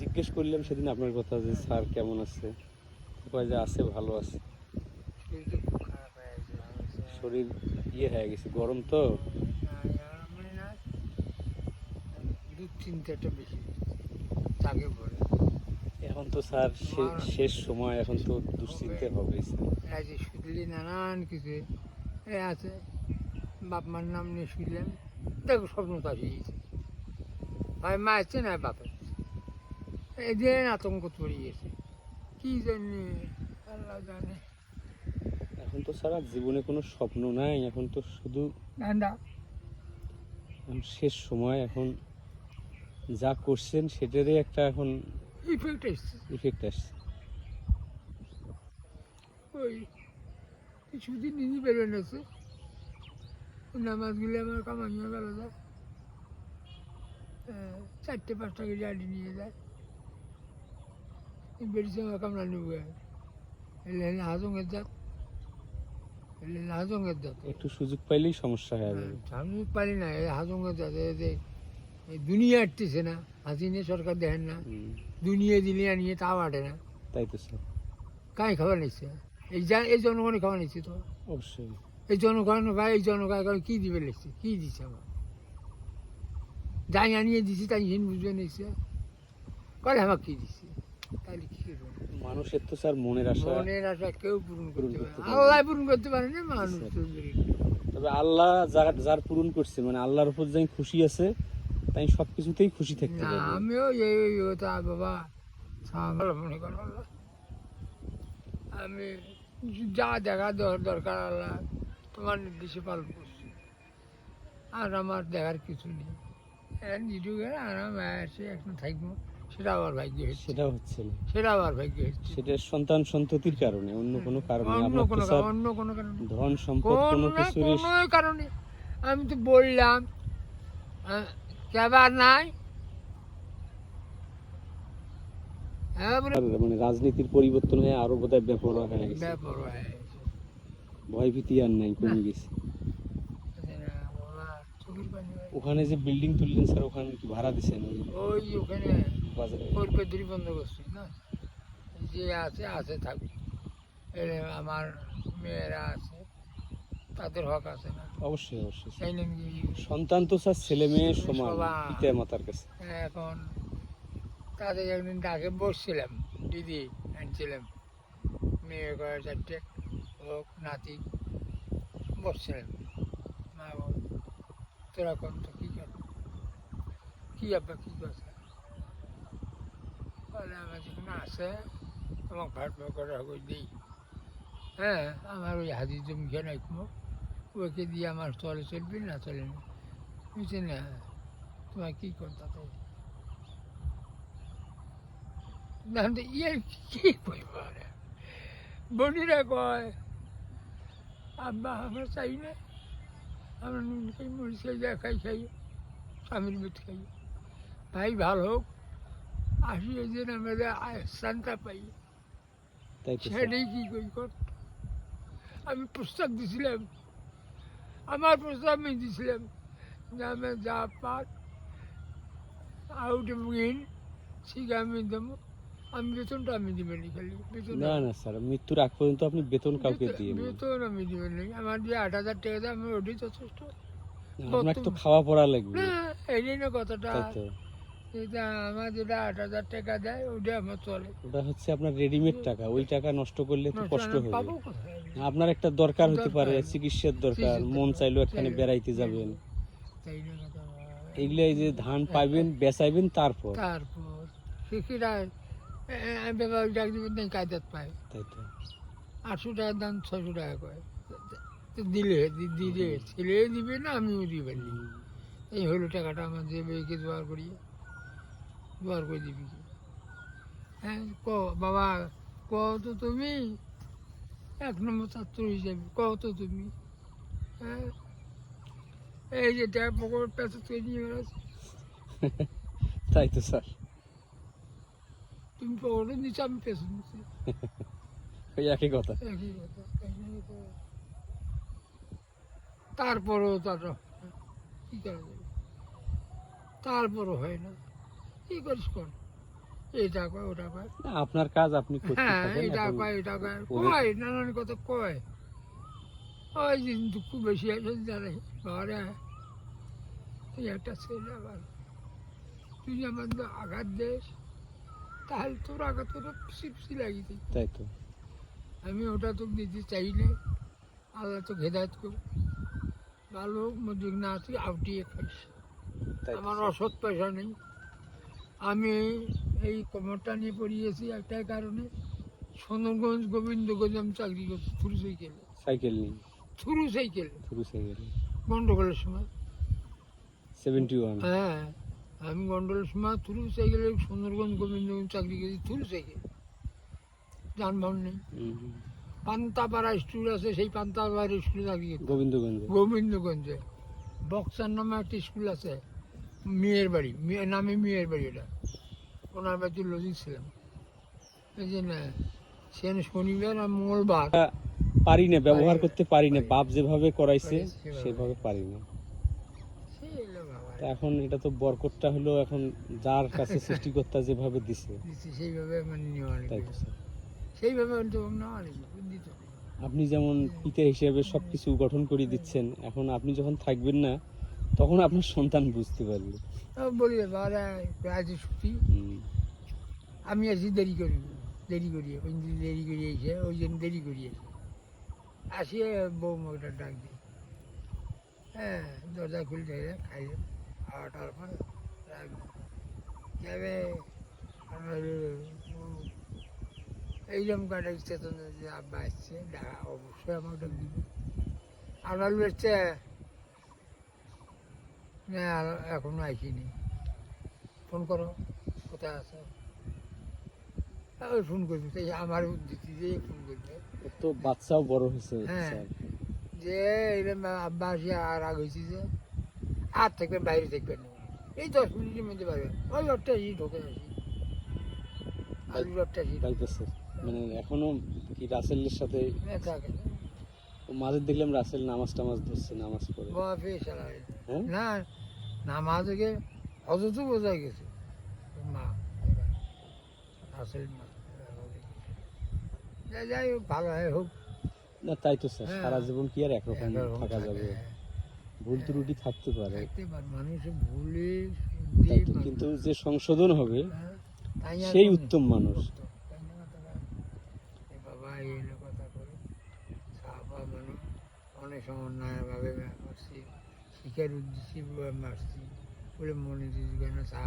জিজ্ঞেস করলাম সেদিন আপনার কথা যে, স্যার, কেমন আছে? কয় যে, আছে, ভালো আছে। শরীর ইয়ে হয়ে গেছে, গরম তো। এখন তো স্যার শেষ সময়, এখন তো দুশ্চিন্তা হবে নানান কিছু আছে বাপ মার নাম নিয়ে শুনলাম দেখো স্বপ্ন তো আসে গেছে ভাই, মা আছে না বাপের? এদিন আতঙ্ক পড়ে গেছে কি জন্যে আল্লাহ জানে। এখন তো আর জীবনে কোনো স্বপ্ন নাই এখন তো শুধু ঠান্ডা শেষ সময় এখন যা করছেন সেটারই একটা এখন ইফেক্ট এসছে ইফেক্ট আসছে। ওই কিছুদিন নিজে বেরোয় নেছে নামাজগুলো আমার কামাইয়া গেল যায় চারটে পাঁচটা করে গাড়ি নিয়ে যায়। বেরিয়েছে আমার কামড়া নেব এলে হাজঙ্গের জাত এলে হাজঙ্গের জাত একটু সুযোগ পাইলেই সমস্যা হয়ে যাবে। আমি পারি না এই হাজঙ্গের জাত এই যে এই দুনিয়া আটতেছে না হাসিনে সরকার দেখেন না দুনিয়া দিনিয়া নিয়ে তাও আটে না। তাই তো স্যার। কাই খাবার নিচ্ছে এই যা এই জনগণে খাবার নিচ্ছে তো। অবশ্যই। এই জনগণ ভাই এই জনগণ কি দিবে লিখছে কি দিচ্ছে আমার যাই আনিয়ে দিছি তাই হিন বুঝবে নিচ্ছে কলে আমার কি দিচ্ছে তাহলে কি মানুষের তো স্যার মনের আশা মনের আশা কেউ পূরণ করতে পারে পারে আল্লাহ পূরণ করতে পারে না মানুষ। তো তবে আল্লাহ যার যার পূরণ করছে মানে আল্লাহর উপর যাই খুশি আছে তাই সব কিছুতেই খুশি থাকতে না পারবে। আমিও এই ওটা বাবা ভালো মনে করো আল্লাহ আমি যা দেখা দরকার আল্লাহ তোমার নির্দেশে পালন করছি। আর আমার দেখার কিছু নেই। নিটুকে আরাম আসে এখন থাকব। সেটা আবার ভাগ্য হচ্ছে। সেটা হচ্ছে না। সেটা আবার ভাগ্য হচ্ছে। সেটা সন্তান সন্ততির কারণে অন্য কোনো কারণে। অন্য কোনো অন্য কোনো কারণে। ধন সম্পদ কোনো না কিছুরই কোনো কারণে। আমি তো বললাম কেবার নাই। হ্যাঁ মানে রাজনীতির পরিবর্তন হয়ে আরও বোধহয় হয়ে ব্যাপার হয়ে গেছে। ভয় ভীতি আর নাই কমে গেছে। হয়ে। ওখানে যে বিল্ডিং তুললেন স্যার ওখানে কি ভাড়া দিচ্ছেন ওই ওই ওখানে বাজারে। পরিপত্রি বন্ধ করছি না? যে আছে আছে এর আমার মেয়েরা আছে তাদের হক আছে না? অবশ্যই অবশ্যই। সন্তান তো স্যার ছেলে মেয়ে সমান। পিতা মাতার কাছে। এখন তাদের একদিন ডাকে বসছিলাম দিদি আনছিলাম। মেয়ে করে চারটে হোক নাতি। বসছিলাম। মা বল তোরা কোন তো কী কর কী আব্বা কী কথা বলে আমার আছে তোমাকে ভাট ভাগ করে দিই। হ্যাঁ আমার ওই হাজির জমি খেয়ে রাখব ওকে দিয়ে আমার চলে চলবি না চলে না। বুঝছি না? তোমার কী করতে তাই? না তো ইয়ে কি কয়, আব্বা আমরা চাই না। নুন খাই, মরিচ খাই, যা খাই খাই, স্বামীর মিট খাই। ভাই ভালো হোক আসি যে আয়- শান্তা পাই। সেটাই কি করি কর? আমি প্রস্তাব দিছিলাম। আমার প্রস্তাব আমি দিছিলাম। যে আমি যা পার আউট ইন ঠিক আমি দেবো। আমি বেতনটা আমি দিবেন খালি। বেতন না না স্যার মৃত্যুর আগ পর্যন্ত আপনি বেতন কাউকে দিয়ে বেতন আমি দিবেন আমার যে আট হাজার টাকা দেয় আমি ওটাই যথেষ্ট। আপনাকে তো খাওয়া পড়া লাগবে। না এই কথাটা এটা আমার যেটা আট হাজার টাকা দেয় ওটা আমার চলে। ওটা হচ্ছে আপনার রেডিমেড টাকা ওই টাকা নষ্ট করলে তো কষ্ট হবে আপনার একটা দরকার হতে পারে চিকিৎসার দরকার মন। চাইলেও চাইলে- বেড়াইতে যাবেন। এইগুলো এই যে ধান পাইবেন বেচাইবেন তারপর? তারপর। ডাক দিবেন কায়দাত পায়। তাই তো। আটশো টাকার দাম ছশো টাকা করে। দিলে দিলে ছেলে দিবে না আমিও দিবেন এই হলো টাকাটা আমার যে মেয়েকে জোয়ার করি। জোয়ার করে দিবি? হ্যাঁ ক বাবা ক তো তুমি? এক নম্বর ছাত্র হিসেবে ক তো তুমি? হ্যাঁ? এই যে ট্যাপ পকড় পেঁচা তুই নিয়ে বেড়াচ্ছি। তাই তো স্যার। তুমি পকড়ে নিচ্ছ আমি পেছন নিচ্ছি ওই একই কথা একই কথা। তারপরেও তারা কি করা যাবে? তারপরও হয় না। কি করিস কর এটা কয় ওটা কয়। আপনার কাজ আপনি করতে হ্যাঁ এটা কয় এটা কয়। কয় নানান কথা কয়। ওই দিন দুঃখ বেশি আছে জানে ঘরে। এই একটা ছেলে আবার। তুই আমার আঘাত দেশ তাহলে তোর আঘাত তোর লাগিয়ে তাই তো। আমি ওটা তো দিতে চাই না আল্লাহ তো হেদায়ত কর ভালো মজুর না তুই আউটিয়ে খাইস। আমার অসৎ পয়সা নেই। আমি এই কোমরটা নিয়ে পড়িয়েছি একটাই কারণে সোনগঞ্জ গোবিন্দগঞ্জ আমি চাকরি করছি থ্রু সাইকেলে। সাইকেল নিয়ে? Through cycle. পুরো সাইকেল। গন্ডগোলের সময়। সেভেন্টি ওয়ান হ্যাঁ আমি গন্ডগোলের সময় থ্রু সাইকেলে সুন্দরগঞ্জ গোবিন্দগঞ্জ চাকরি করেছি থ্রু সাইকেল। যানবাহন নেই। পান্তাপাড়া স্কুল আছে সেই পান্তাপাড়া স্কুলে চাকরি করছি গোবিন্দগঞ্জে? গোবিন্দগঞ্জে। বক্সার নামে একটা স্কুল আছে মেয়ের বাড়ি। মেয়ের নামে মেয়ের বাড়ি এটা ওনার বাড়িতে লজিক ছিলাম। এই যে না শনিবার আর মঙ্গলবার। পারি না ব্যবহার করতে পারি না। বাপ যেভাবে করাইছে সেভাবে। পারি না। এখন এটা তো বরকতটা হলো এখন যার কাছে সৃষ্টিকর্তা যেভাবে দিছে। সেইভাবে মানে নেওয়া তাই তো। স্যার। সেইভাবে তো নেওয়া দিত আপনি যেমন পিতা হিসেবে সবকিছু গঠন করে দিচ্ছেন এখন আপনি যখন থাকবেন না তখন আপনার সন্তান বুঝতে পারবে। বলি বাবা আজ ছুটি। আমি আছি দেরি করি দেরি করি ওই দেরি করি এসে ওই জন্য দেরি করি বউ ওটা ডাক দিই হ্যাঁ দরজা খুলে দেয় খাইয়ে খাওয়া টাওয়ার পর যাবে আমার এইরকম কাটা চেতন যে আব্বা আসছে অবশ্যই আমার ডাক দিবে। আমার বলছে না এখনও আসিনি ফোন করো কোথায় আছে? ফোন করবে। তাই আমার দিতে দিয়ে ফোন করবে। তো বাচ্চাও বড় হয়েছে হ্যাঁ। যে এরকম আব্বা আসি আর আগ হয়েছি যে আর থাকবেন বাইরে থাকবেন না। এই দশ মিনিটের মধ্যে পারবেন ওই লোকটা এসে ঢোকে আসি। আলু লোকটা স্যার। মানে এখনও কি রাসেলের সাথে থাকে। মাঝে দেখলাম রাসেল নামাজ টামাজ ধরছে নামাজ পড়ে। বাপে সারা হ্যাঁ না নামাজ থেকে অযথ বোঝা গেছে। মা আসল মা যাই হোক ভালো হয় হোক। না তাই তো স্যার হ্যাঁ। সারা জীবন কি আর একরকম থাকা যাবে? হ্যাঁ। ভুল ত্রুটি থাকতে পারে। ভুলে কিন্তু যে সংশোধন হবে হ্যাঁ, সেই উত্তম মানুষ। বাবা এই কথা করে অনেক সমন্বয়ভাবে মারছি শিকার উদ্দেশ্যে মারছি বলে মনে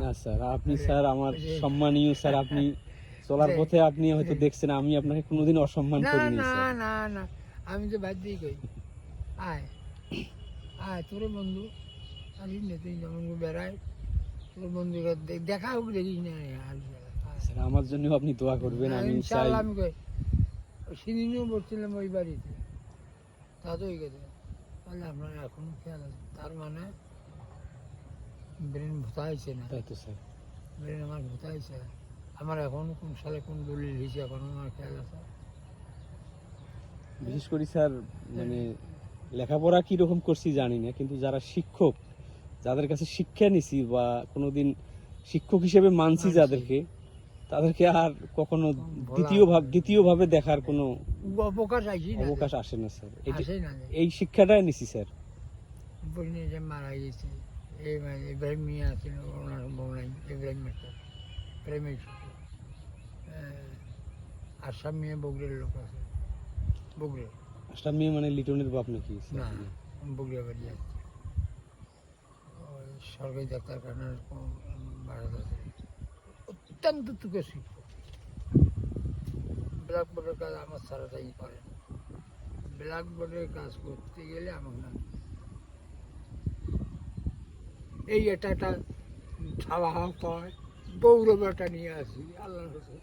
না স্যার আপনি স্যার আমার সম্মানীয় স্যার আপনি চলার পথে আপনি হয়তো দেখছেন আমি আপনাকে কোনোদিন অসম্মান না করিনি না না না আমি তো দিয়ে কই আয় আয় তোর বন্ধু আসিস না তুই যেমন বেড়ায় তোর বন্ধুকে দেখা হোক দেখিস না স্যার আমার জন্য আপনি দোয়া করবেন আমি চাই আমি কই সিনিও বলছিলাম ওই বাড়িতে। তা তো ওই কথা। তাহলে আপনার এখনও খেয়াল আছে? তার মানে ব্রেন ভুতাইছে না? তাই তো স্যার। ব্রেন আমার ভুতাইছে আমার এখনও কোন সালে কোন দলিল হয়েছে এখনও আমার খেয়াল আছে। বিশেষ করে স্যার মানে লেখাপড়া কি রকম করছি জানি না কিন্তু যারা শিক্ষক যাদের কাছে শিক্ষা নিছি বা কোনোদিন শিক্ষক হিসেবে মানছি। যাদেরকে তাদেরকে আর কখনো দ্বিতীয় ভাব দ্বিতীয় ভাবে দেখার কোনো অবকাশ অবকাশ আসে না স্যার। এই শিক্ষাটাই নিছি স্যার। বলিনি যে মারা গেছে এই ইব্রাহিম মিয়া আছিল ওনার বউ নাই ইব্রাহিম মাস্টার প্রেমের শিশু আসাম মিয়া বগুড়ের লোক আছে বগুড়ে আসলাম মেয়ে মানে লিটনের বাপ নাকি না বগুড়া বাড়ি আছে সরকারি ডাক্তারখানার বাড়াতে আছে অত্যন্ত টুকে শিক্ষক ব্ল্যাকবোর্ডের কাজ আমার সারাটাই করে ব্ল্যাকবোর্ডের কাজ করতে গেলে আমাকে না এই এটা একটা ছাওয়া হাওয়া হয় বৌরবাটা নিয়ে আসি আল্লাহর কাছে।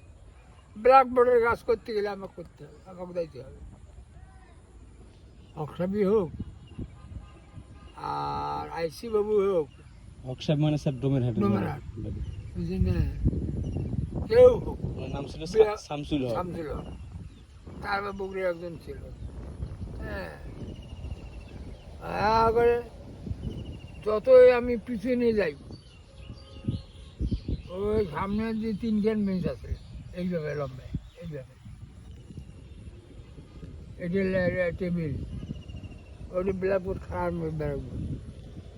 ব্ল্যাকবোর্ডের কাজ করতে গেলে আমাকে করতে হবে আমাকে দাইতে হবে। অক্সাবি হোক আর আইসি বাবু হোক সাহেব মানে স্যার ডোমের ডোমের। হাট। না? কেউ হোক নাম ছিল বিয়া- সা- শামসুল হক। সামছিল তারপর বগুড়ি একজন ছিল। হ্যাঁ। যতই আমি পিছনে যাই, ওই সামনে যে তিনখান বেঞ্চ আছে, এইভাবে লম্বা এইভাবে। এটা টেবিল। ওটা ব্ল্যাকবোর্ড খাওয়ার বেরোবো।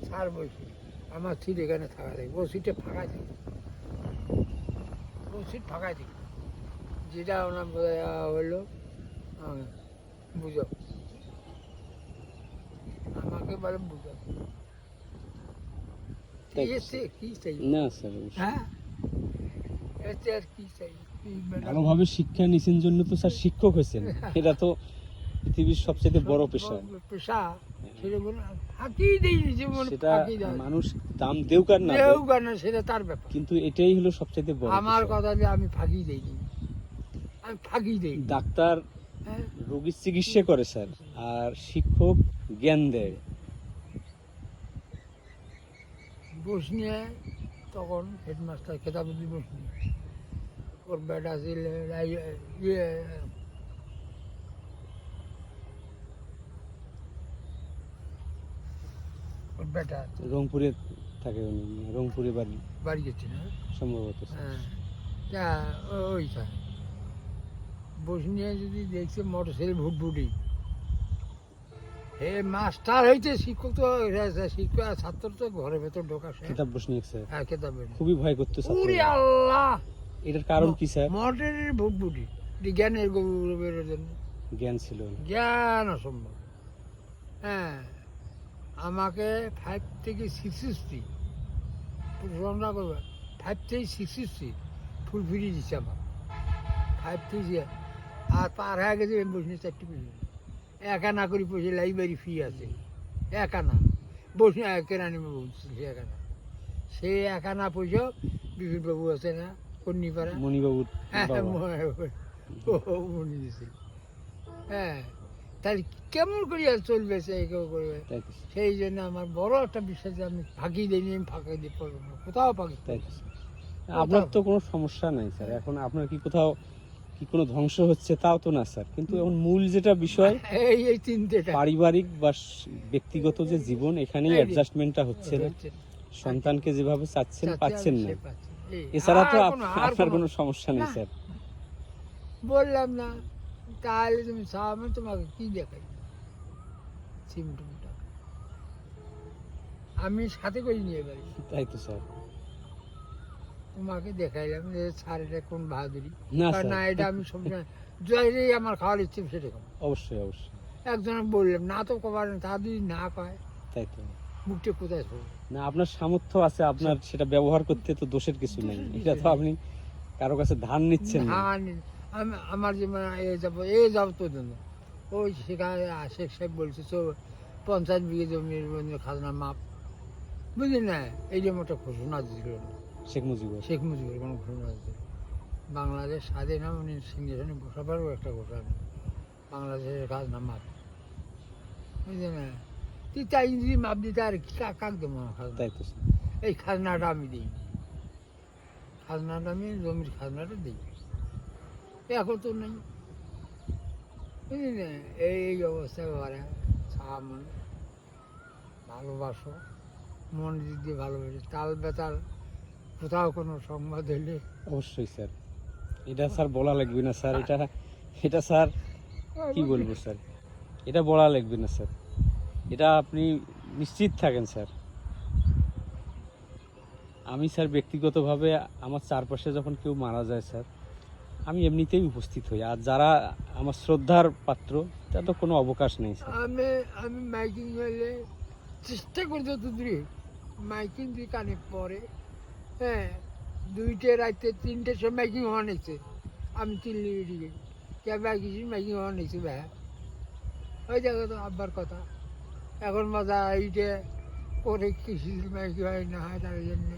সার বসে। আমার সিট এখানে থাকা থাকে ও সিটে ফাঁকা থাকে। ও সিট ফাঁকা থাকে। যেটা ওনার হলো বুঝো। আমাকে বলে বুঝো। না স্যার হ্যাঁ? এতে আর কি চাই? ভালোভাবে শিক্ষা নিছেন জন্য তো স্যার শিক্ষক হয়েছেন। এটা তো পৃথিবীর সবচেয়ে বড় পেশা। পেশা। সেটা মানুষ দাম দেউক আর না দেউক, গান সেটা তার ব্যাপার। কিন্তু এটাই হলো সবচেয়ে বড় আমার কথা যে আমি ফাঁকি দেইনি আমি ফাঁকি দেই ডাক্তার হ্যাঁ? রোগীর চিকিৎসা করে স্যার আর শিক্ষক জ্ঞান দেয়। বস নিয়ে তখন হেডমাস্টার খেতাব দিয়ে নিয়ে। ওর বেটা ছিল ইয়ে ওর বেটা। রংপুরে থাকে উনি রংপুরে বাড়ি। বাড়ি গেছে না সম্ভবত। হ্যাঁ। তা ও- ওইটা বসে নিয়ে যদি দেখছে মোটর সাইকেল ভুটভুটি হে মাস্টার হইতে শিক্ষক তো শিক্ষক ছাত্র তো ঘরের ভেতর ঢোকা কিতাব বসনি স্যার হ্যাঁ খেতাবে খুবই ভয় করতো। আল্লাহ! এটার কারণ কি স্যার? মোটরের ভুটভুটি জ্ঞানের গৌরবের জন্য। জ্ঞান ছিল। জ্ঞান অসম্ভব। হ্যাঁ আমাকে ফাইভ থেকে সিক্স সিক্সটি প্রশংসা করবে। ফাইভ থেকে সিক্স সিক্সটি ফুল ফিরিয়ে দিচ্ছে আমার ফাইভ থেকে আর পার হয়ে গেছে বসে চারটি পয়সা এক না করে পয়সা লাইব্রেরি ফি আছে। একা না। বসে কেরানি বলছে সে একা না। সে এক আনা পয়সা বিপিনবাবু আছে না কন্যিপাড়া মণিবাবুর হ্যাঁ দিছে। হ্যাঁ তাহলে কেমন করিয়া চলবে সে কেউ করবে? সেই জন্য আমার বড় একটা বিশ্বাস যে আমি ফাঁকি দিইনি আমি ফাঁকি দিয়ে পড়ব না। কোথাও ফাঁকি আপনার তো কোনো সমস্যা নাই স্যার। এখন আপনার কি কোথাও কি কোনো ধ্বংস হচ্ছে তাও তো না স্যার। কিন্তু এখন মূল যেটা বিষয় এই এই তিনটেটা। পারিবারিক বা ব্যক্তিগত যে জীবন এখানেই অ্যাডজাস্টমেন্টটা হচ্ছে না। সন্তানকে যেভাবে চাচ্ছেন পাচ্ছেন না। এছাড়া তো আপনার কোনো- সমস্যা নেই স্যার। বললাম না। তাহলে তুমি সামনে তোমাকে কি দেখাই? সিমটমটা আমি সাথে করে নিয়ে পারি তাই তো স্যার। তোমাকে দেখাইলাম যে এটা কোন বাহাদুরি। না এটা আমি সবসময় জয়রেই আমার খাওয়ার ইচ্ছে সেরকম। অবশ্যই অবশ্যই। একজনে বললাম না তো কবার তা যদি না কয় তাই তো। মুখটা কোথায় না আপনার সামর্থ্য আছে আপনার সেটা ব্যবহার করতে তো দোষের কিছু নেই। এটা তো আপনি কারও কাছে ধান নিচ্ছেন না। আমি আমার যেমন এ যাব এ যাব তো জন্য। ওই সেখানে শেখ সাহেব বলছে তো পঞ্চাশ বিঘে জমির খাজনা মাপ। বুঝলি না? এই যে একটা ঘোষণা না। শেখ মুজিবুর। শেখ মুজিবুর কোনো ঘোষণা দিছিল বাংলাদেশ স্বাধীন হয় উনি সিংহাসনে বসাবারও একটা ঘোষণা বাংলাদেশের খাজনা মাপ বুঝলি না তুই তাই যদি মাপ দিতে আর কি কাক দেবো খাজনা। এই খাজনাটা আমি দিই খাজনাটা আমি জমির খাজনাটা দিই এখন তো নেই। বুঝলি এই এই অবস্থা বাবারা সামন। ভালোবাসো। মন দিক দিয়ে ভালোবাসে তাল বেতাল কোথাও কোনো সংবাদ হলে অবশ্যই স্যার। এটা স্যার বলা লাগবে না স্যার। এটা এটা স্যার কি বলব? স্যার? এটা বলা লাগবে না স্যার। এটা আপনি নিশ্চিত থাকেন স্যার। আমি স্যার ব্যক্তিগতভাবে আমার চারপাশে যখন কেউ মারা যায় স্যার আমি এমনিতেই উপস্থিত হই। আর যারা আমার শ্রদ্ধার পাত্র তা তো কোনো অবকাশ নেই স্যার। আমি আমি মাইকিং হলে চেষ্টা করি যত দূরে মাইকিং দিয়ে কানে পরে হ্যাঁ দুইটে রাতে তিনটের সময় মাইকিং হওয়া নিচ্ছে আমি চিল্লি উঠি। কে মাইকিং মাইকিং হওয়া নিচ্ছে ভাই ওই দেখো তো আব্বার কথা। এখন মজা, এইটে করে কৃষি মাইকি হয় না হয় তার জন্য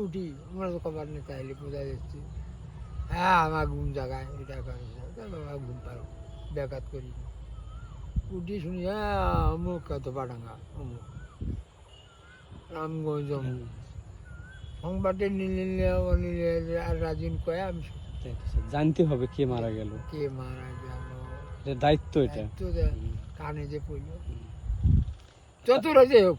উঠি। আমরা তো কবার নেই তাইলে, বোঝা যাচ্ছে। হ্যাঁ আমার ঘুম জাগায়, এটা বাবা, ঘুম পারো ব্যাঘাত করি উঠি শুনি হ্যাঁ অমুক কত পাডাঙ্গা অমুক। রামগঞ্জ অমুক। সংবাদে নিলে অনিলে আর রাজিন কয়ে আমি। জানতে হবে কে মারা গেল। কে মারা গেল। এটা দায়িত্ব এটা। কানে যে পড়ল। যত রাজে হোক।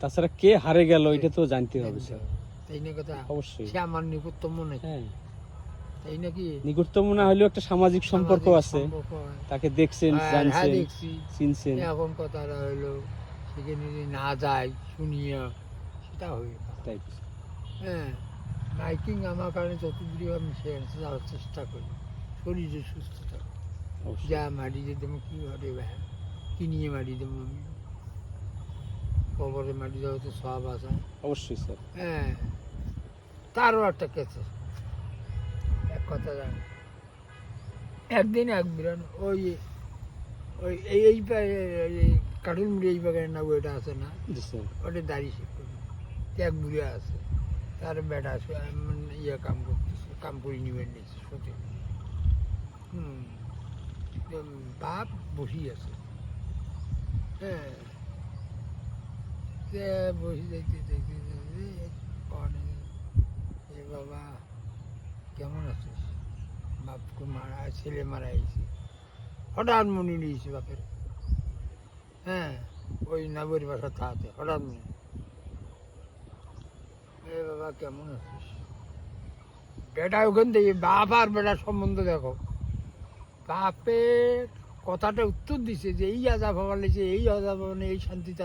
তাছাড়া কে হারে গেল এটা তো জানতে হবে স্যার। তাই না কথা? অবশ্যই। সে আমার নিকটতম নাকি হ্যাঁ। তাই নাকি? নিকটতম না হলেও একটা সামাজিক সম্পর্ক আছে। তাকে দেখছেন হ্যাঁ, হ্যাঁ জানছেন চিনছেন। এখন কথাটা হইল সেখানে যদি না যায় শুনিয়া সেটা হইল তাই। হ্যাঁ। মাইকিং আমার কারণে যতদূর আমি সে যাওয়ার চেষ্টা করি। শরীরে সুস্থ থাকে। যা মাটি দিয়ে দেবো কী হবে ভাই? কি নিয়ে মাটি দেবো আমি? কবরে মাটি দেওয়া তো সব আছে। অবশ্যই স্যার। হ্যাঁ। তারও একটা কেছে এক কথা জান। একদিন এক বিরান ওই ওই এই এই পা- এই মুড়ি এই বাগানের না ওইটা আছে না? ওটা দাড়ি শেখ এক বুড়ে আছে। তার বেটা ইয়ে কাম করতেছে, কাম করে নিবেন নিচ্ছে সত্যি। হুম বাপ বসি আছে। হ্যাঁ। বসে দেখতে দেখতে দেখতে এ বাবা, কেমন আছিস? বাপকে মারা, ছেলে মারা গেছে। হঠাৎ মনে নিয়েছে বাপের। হ্যাঁ ওই নবীর বাসা থাকতে হঠাৎ মনে। এ বাবা কেমন আছিস? বেটা ওখান থেকে বাপ আর বেটার সম্বন্ধ দেখো। বাপের কথাটা উত্তর দিছে যে এই লেগেছে এই মানে এই শান্তিতে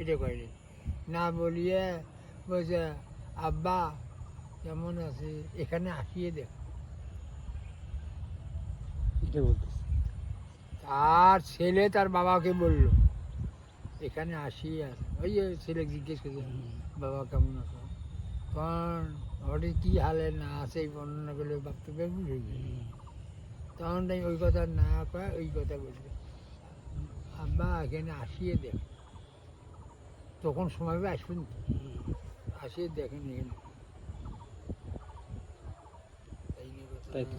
এটা কয়নি। না বলিয়ে বলছে আব্বা কেমন আছে এখানে আসিয়ে দেখ। তার ছেলে তার বাবাকে বলল এখানে আসিয়ে আছে ওই ছেলে জিজ্ঞেস করছে বাবা কেমন আছো? তখন ওটা কি হালে না আছে এই করলে বাপ বুঝে যাবে তখন তাই ওই কথা না পায় ওই কথা বলবে। আব্বা, এখানে আসিয়ে দেখ। তখন সময় আসবেন আসিয়ে দেখেন এখানে। তাই তো।